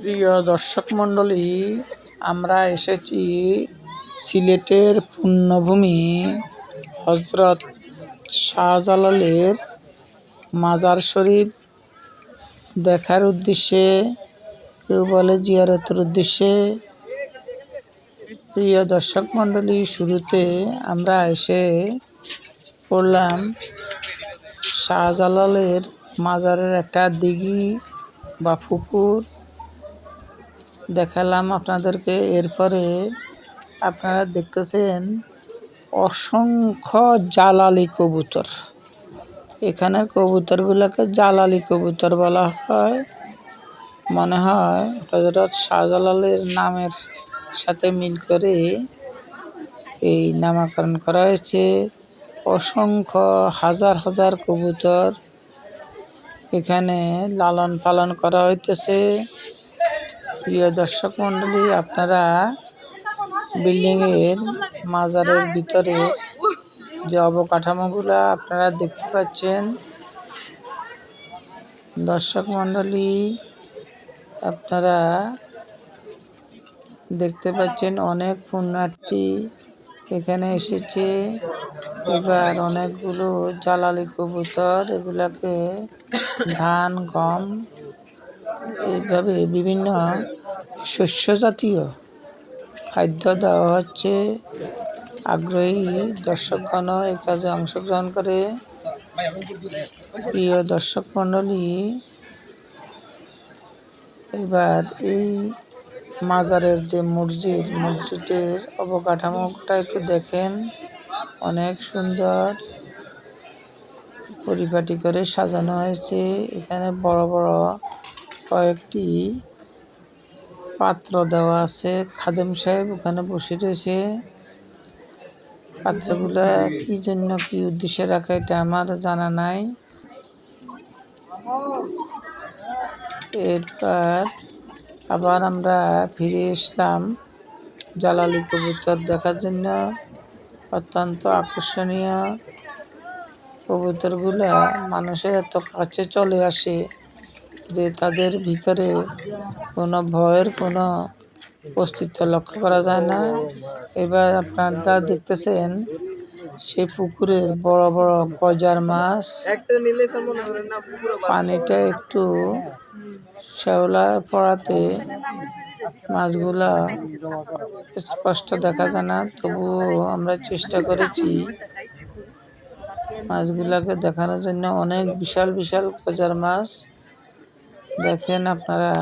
প্রিয় দর্শক মণ্ডলী, আমরা এসেছি সিলেটের পুণ্যভূমি হজরত শাহজালালের মাজার শরীফ। দেখার উদ্দেশ্যে, কেউ বলে জিয়ারতের উদ্দেশ্যে। প্রিয় দর্শক মণ্ডলী, শুরুতে আমরা এসে পড়লাম শাহজালালের মাজারের একটা দিঘি বা পুকুর। দেখালাম আপনাদেরকে। এরপরে আপনারা দেখতেছেন অসংখ্য জালালি কবুতর। এখানের কবুতরগুলোকে জালালি কবুতর বলা হয়। মনে হয় হজরত শাহজালালের নামের সাথে মিল করে এই নামাকরণ করা হয়েছে। অসংখ্য হাজার হাজার কবুতর এখানে লালন পালন করা হইতেছে। প্রিয় দর্শক মণ্ডলী, আপনারা বিল্ডিংয়ের মাজারের ভিতরে যে অবকাঠামোগুলো আপনারা দেখতে পাচ্ছেন। দর্শক মণ্ডলী, আপনারা দেখতে পাচ্ছেন অনেক পুণ্যার্থী এখানে এসেছে এবার অনেকগুলো জ্বালালি কবুতর, এগুলাকে ধান, গম, এইভাবে বিভিন্ন শস্য জাতীয় খাদ্য দেওয়া হচ্ছে। আগ্রহী দর্শকগণ এই কাজে অংশগ্রহণ করে। প্রিয় দর্শক মণ্ডলী, এবার এই মাজারের যে মসজিদ, মসজিদের অবকাঠামোটা একটু দেখেন। অনেক সুন্দর পরিপাটি করে সাজানো হয়েছে। এখানে বড় বড় কয়েকটি পাত্র দেওয়া আছে। খাদেম সাহেব ওখানে বসে রয়েছে। পাত্রগুলা কি জন্য কি উদ্দেশ্যে রাখা এটা আমার জানা নাই। এরপর আবার আমরা ফিরে এসলাম জালালি কবুতর দেখার জন্য। অত্যন্ত আকর্ষণীয়। কবুতরগুলা মানুষের এত কাছে চলে আসে। যে তাদের ভিতরে কোনো ভয়ের কোনো অস্তিত্ব লক্ষ্য করা যায় না। এবার আপনারা দেখতেছেন সে পুকুরের বড় বড় গজার মাছ। পানিটা একটু শ্যাওলা পড়াতে মাছগুলা স্পষ্ট দেখা যায় না। তবুও আমরা চেষ্টা করেছি মাছগুলাকে দেখানোর জন্য অনেক বিশাল বিশাল গজার মাছ। দেখেন আপনারা।